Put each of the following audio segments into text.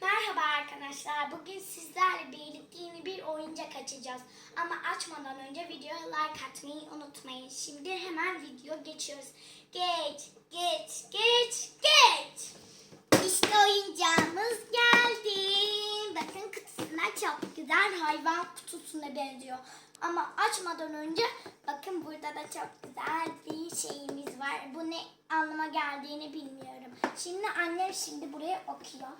Merhaba arkadaşlar. Bugün sizlerle birlikte yeni bir oyuncak açacağız. Ama açmadan önce videoya like atmayı unutmayın. Şimdi hemen video geçiyoruz. Geç, geç, geç, geç. İşte oyuncağımız geldi. Bakın kutusuna çok güzel hayvan kutusuna benziyor. Ama açmadan önce bakın burada da çok güzel bir şeyimiz var. Bu ne anlama geldiğini bilmiyorum. Şimdi annem şimdi buraya okuyor.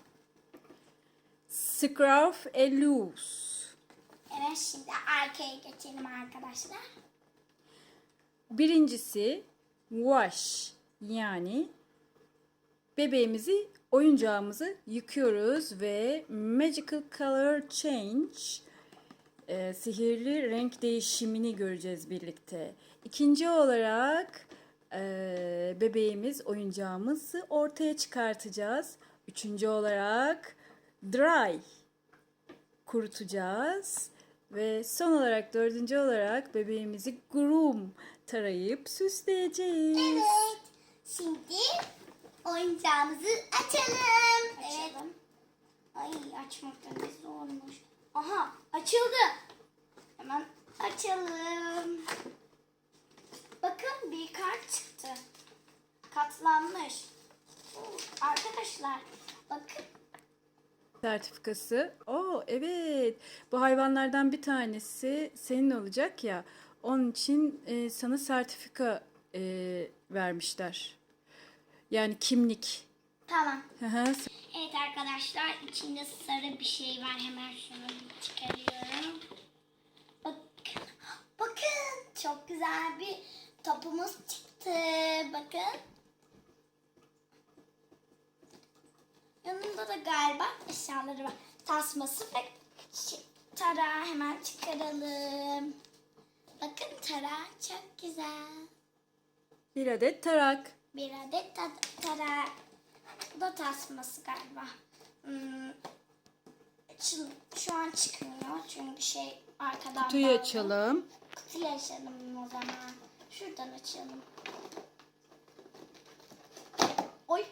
Scruff a loose. Evet şimdi arkaya geçelim arkadaşlar. Birincisi wash yani bebeğimizi oyuncağımızı yıkıyoruz ve magical color change e, sihirli renk değişimini göreceğiz birlikte. İkinci olarak e, bebeğimiz oyuncağımızı ortaya çıkartacağız. Üçüncü olarak dry kurutacağız. Ve son olarak dördüncü olarak bebeğimizi groom tarayıp süsleyeceğiz. Evet. Şimdi oyuncağımızı açalım. Evet. Ay açmakta ne zormuş. Aha açıldı. Hemen açalım. Bakın bir kart çıktı. Katlanmış. Oo, Arkadaşlar bakın. Sertifikası. Oo evet. Bu hayvanlardan bir tanesi senin olacak ya. Onun için e, sana sertifika e, vermişler. Yani kimlik. Tamam. Hı hı. Evet arkadaşlar içinde sarı bir şey var. Hemen şunu çıkarıyorum. Bakın. Bakın çok güzel bir topumuz çıktı. Bakın. Yanında da galiba eşyaları var. Tasması ve şey, tara hemen çıkaralım. Bakın tara çok güzel. Bir adet tarak. Bir adet ta- tara. Bu da tasması galiba. Hmm. Şu an çıkmıyor çünkü şey arkadan Kutuyu bağlı. açalım. Kutuyu açalım o zaman. Şuradan açalım. Oy.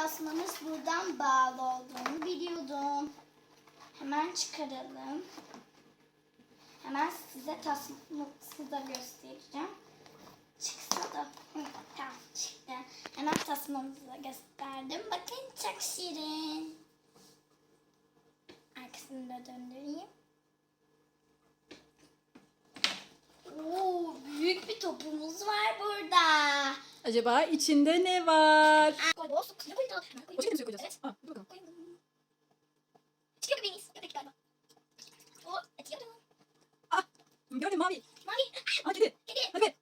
Tasmamız buradan bağlı olduğunu biliyordum. Hemen çıkaralım. Hemen size tasması da göstereceğim. Çıksa da. Hı, tamam çıktı. Hemen tasmamızı da gösterdim. Bakın çok şirin. Arkasını da döndüreyim. Oo, büyük bir topumuz var burada. Acaba içinde ne var? Koyun. Poşete mi koyacağız? Evet. Ah, dur bakalım. Koyun. Çıkıyor köpeğiniz. Köpek galiba. O etiyorum. Ah, gördüm mavi. Mavi. Ah, kedi. Kedi. Hadi.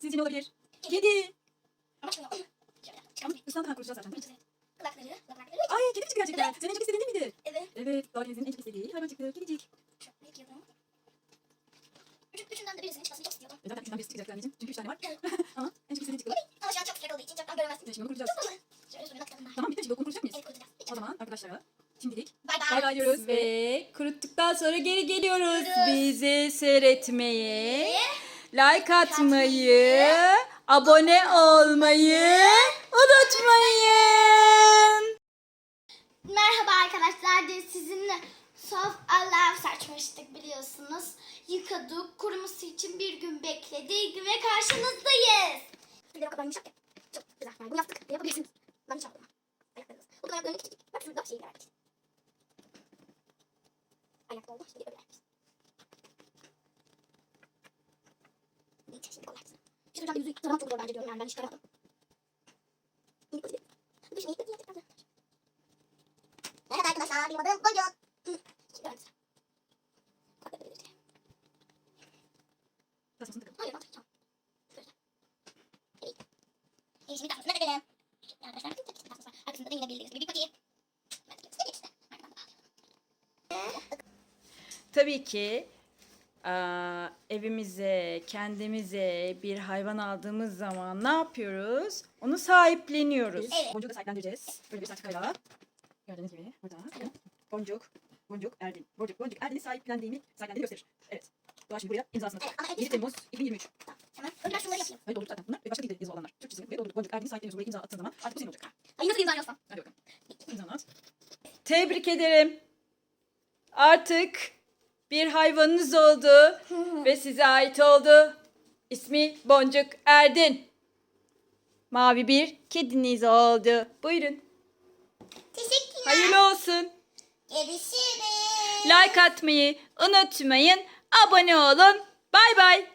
Sizce ne olabilir? Kedi. Ama çıkmıyor. Şöyle. Kulakları. Kulakları. Ay kedi çıktı gerçekten? Senin en çok istediğin? Evet. Evet, Doğan'ın en çok istediği hayvan çıktı. Kedicik. Şöyle üçünden de birisinin çıkmasını çok istiyordum. E zaten üçünden birisi çıkacak anneciğim. Çünkü üç tane var. Ama en çok istediğin çıktı. Ama şu an çok sıcak olduğu için çoktan göremezsin. Şimdi onu kuracağız. Şöyle suyuna tutalım. Tamam bitti. Şimdi okulu kuracak mıyız? Evet kuracağız. O zaman arkadaşlara şimdilik Bay bay. bay bay diyoruz. Ve kuruttuktan sonra geri geliyoruz. Bizi seyretmeyi, like atmayı, abone olmayı unutmayın. Merhaba arkadaşlar. Dün sizinle soft alarm saçmıştık biliyorsunuz. Yıkadık. Kuruması için bir gün bekledik ve karşınızdayız. Bir de o kadar yumuşak ya. Çok güzel. Yani bunu yaptık. Yapabilirsiniz. Ben hiç yapmadım. Ayaklarınız. Bu da ayaklarının küçücük. Bak şurada şeyler var. Ayak oldu. Şimdi öbür ayak. İyice şimdi kolay. Şu çocuğun yüzü taramak çok zor bence diyorum yani. Ben hiç taramadım. Merhaba arkadaşlar, benim adım. Hı, Şimdi yapabiliriz. Tasmasını takalım. Hayır, ben takacağım. Böyle. Evet. Şimdi takalım. Şimdi arkadaşlar, bütün takısını tasması var. Arkasında da yine bildiğiniz gibi bir pati. Ben takayım. Size geçti. Arkadan da bağlayalım. Tabii ki aa, evimize, kendimize bir hayvan aldığımız zaman ne yapıyoruz? Onu sahipleniyoruz. Evet. Boncuğu da sahiplendireceğiz. Böyle bir sertifikayla. Gördüğünüz gibi burada. Boncuk, Boncuk Erdin. Boncuk, Boncuk Erdin'i sahiplendiğini, sahiplendiğini gösterir. Evet. Doğa şimdi buraya imzasını Evet, atacak. ama 7 Temmuz 2023. Tamam. Önden şunları yapayım. Hayır doldurduk zaten bunlar. Ve başka dilde yazılı olanlar. Türkçesi ve doldurduk. Boncuk Erdin'i sahipleniyoruz. Buraya imza attığın zaman artık bu senin olacak. Ay nasıl imzalıyorsun? Hadi bakalım. İmzanı Tebrik ederim. Artık bir hayvanınız oldu ve size ait oldu. İsmi Boncuk Erdin. Mavi bir kediniz oldu. Buyurun. Teşekkürler. Hayırlı olsun. Görüşürüz. Like atmayı unutmayın. Abone olun. Bay bay.